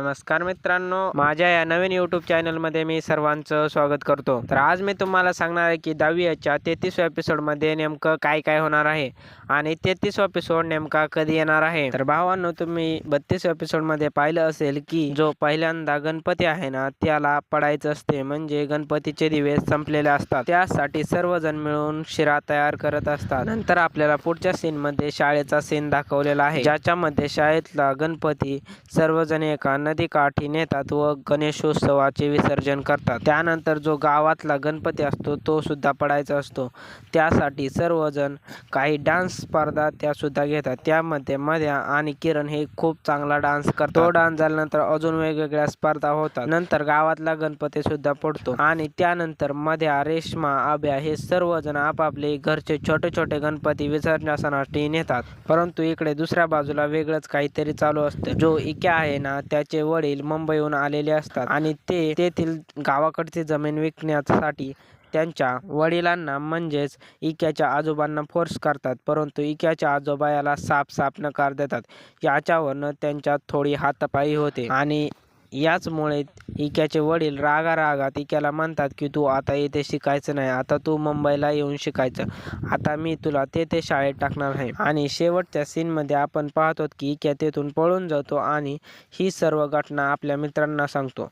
नमस्कार मित्रांनो माझ्या या नवीन यूट्यूब चॅनलमध्ये मी सर्वांचं स्वागत करतो. तर आज मी तुम्हाला सांगणार आहे की दहावीच्या तेहतीसव्या एपिसोडमध्ये नेमकं काय काय होणार आहे आणि तेहतीसवा एपिसोड नेमका कधी येणार आहे. तर भावांनो तुम्ही बत्तीसव्या एपिसोडमध्ये पाहिलं असेल की जो पहिल्यांदा गणपती आहे ना त्याला पडायचं असते. म्हणजे गणपतीचे दिवे संपलेले असतात. त्यासाठी सर्वजण मिळून शिरा तयार करत असतात. नंतर आपल्याला पुढच्या सीनमध्ये शाळेचा सीन दाखवलेला आहे. ज्याच्यामध्ये शाळेतला गणपती सर्वजण एका नदीकाठी नेतात व गणेशोत्सवाचे विसर्जन करतात. त्यानंतर जो गावातला गणपती असतो तो सुद्धा पडायचा असतो. त्यासाठी सर्वजण काही डान्स स्पर्धा त्या सुद्धा घेतात. त्यामध्ये मध्या आणि किरण हे खूप चांगला डान्स करतो तो डान्स झाल्यानंतर अजून वेगवेगळ्या स्पर्धा होतात. नंतर गावातला गणपती सुद्धा पडतो. आणि त्यानंतर मध्या रेश्मा आभ्या हे सर्वजण आपापले घरचे छोटे छोटे गणपती विसर्जनासाठी नेतात. परंतु इकडे दुसऱ्या बाजूला वेगळंच काहीतरी चालू असतं. जो इक्या आहे ना त्याचे वडील मुंबईहून आलेले असतात आणि ते तेथील गावाकडची जमीन विकण्यासाठी त्यांच्या वडिलांना म्हणजेच इक्याच्या आजोबांना फोर्स करतात. परंतु इक्याच्या आजोबा याला साफ साफ नकार देतात. याच्यावरनं त्यांच्यात थोडी हातापाई होते आणि याचमुळे इक्याचे वडील रागा रागात इक्याला म्हणतात की तू आता येथे शिकायचं नाही. आता तू मुंबईला येऊन शिकायचं. आता मी तुला तेथे शाळेत टाकणार आहे. आणि शेवटच्या सीनमध्ये आपण पाहतो की इक्या तेथून पळून जातो आणि ही सर्व घटना आपल्या मित्रांना सांगतो.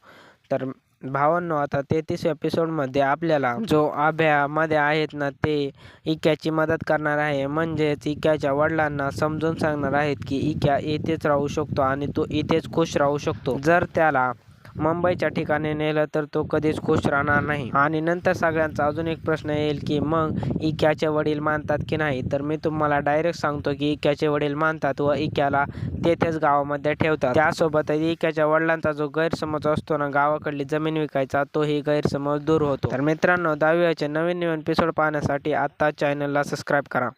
तर भावांनो आता तेहतीस एपिसोडमध्ये आपल्याला जो अभ्यामध्ये आहेत ना ते इक्याची मदत करणार आहे. म्हणजेच इक्याच्या वडिलांना समजून सांगणार आहेत की इक्या इथेच राहू शकतो आणि तो इथेच खुश राहू शकतो. जर त्याला मुंबईच्या ठिकाणी नेलं तर तो कधीच खुश राहणार नाही. आणि नंतर सगळ्यांचा अजून एक प्रश्न येईल की मग इक्याचे वडील मानतात की नाही? तर मी तुम्हाला डायरेक्ट सांगतो की इक्याचे वडील मानतात व इक्याला तेथेच गावामध्ये ठेवतात. त्यासोबतच इक्याच्या वडिलांचा जो गैरसमज असतो ना गावाकडली जमीन विकायचा तोही गैरसमज दूर होतो. तर मित्रांनो दहावीचे नवीन नवीन एपिसोड पाहण्यासाठी आत्ता चॅनलला सबस्क्राईब करा.